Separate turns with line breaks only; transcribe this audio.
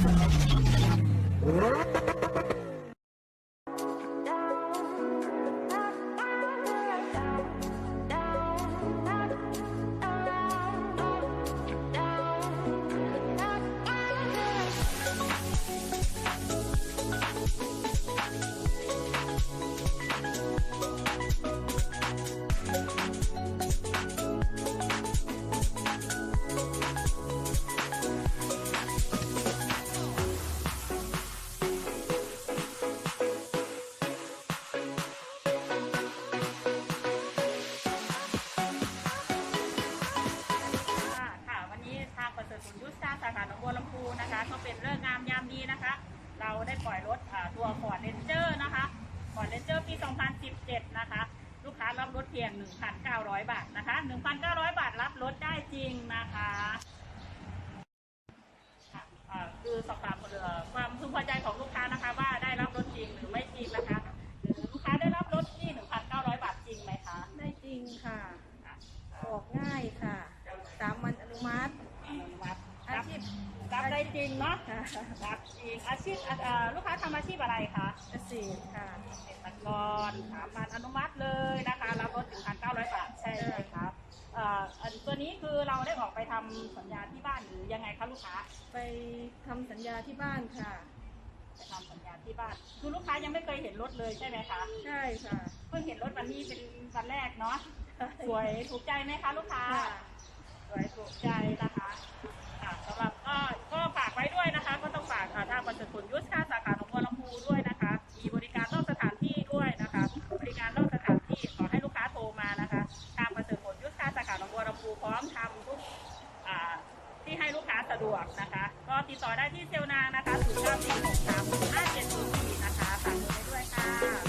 What? ทธศาสตร์สาขาหนองบัวลำพูนะคะ ก็เป็นเรื่องงามยามดีนะคะ เราได้ปล่อยรถอ่าตัวฟอร์ดเรนเจอร์นะคะฟอร์ดเรนเจอร์ปี 2017 นะคะ ลูกค้ารับรถเพียง 1,900 บาทนะคะ 1,900 บาทรับรถได้จริงนะคะค่ะอ่าคือสอบถามเอ่อความพึงพอใจของลูกค้านะคะ ว่าได้รับรถจริงหรือไม่จริงนะคะหรือลูกค้าได้รับรถที่ 1,900 บาทจริงไหมคะ
ได้จริงค่ะ
ค่ะ
ออกง่ายค่ะ สามวันอนุมัติ
อนุมัติ
อา
รับ
ชีพ
รับได้จริงเนาะ
ค่ะ
รับจริงอาชีพอะเอ่อลูกค้าทำอาชีพอะไรคะ
เกษตรค่ะ
เกษตรกรสามพันอนุมัติเลยนะคะรับรถถึงพันเก้าร้อยบาทใช่ไหมครับเอ่ออันตัวนี้คือเราได้ออกไปทำสัญญาที่บ้านหรือยังไงคะลูกค้า
ไปทำสัญญาที่บ้านค่ะ
ไปทำสัญญาที่บ้าน คือลูกค้ายังไม่เคยเห็นรถเลยใช่ไหมคะ
ใช่ค่ะ
เพิ่งเห็นรถวันนี้เป็นวันแรกเนาะสวยถูกใจไหมคะลูกค้า
ค่ะ
สวยถูกใจนะคะ ค่ะสำหรับก็ก็ฝากไว้ด้วยนะคะ ก็ต้องฝากอ่าทางประเสริฐผลยุทธศาสตร์สาขาหนองบัวลำพูด้วยนะคะ มีบริการนอกสถานที่ด้วยนะคะ บริการนอกสถานที่ขอให้ลูกค้าโทรมานะคะทางประเสริฐผลยุทธศาสตร์สาขาหนองบัวลำพูพร้อมทำทุกอ่าที่ให้ลูกค้าสะดวกนะคะ ก็ติดต่อได้ที่เซลนางนะคะ0 9 4 6 3 5 7 0 4นะคะฝากเบอร์ไว้ด้วยค่ะ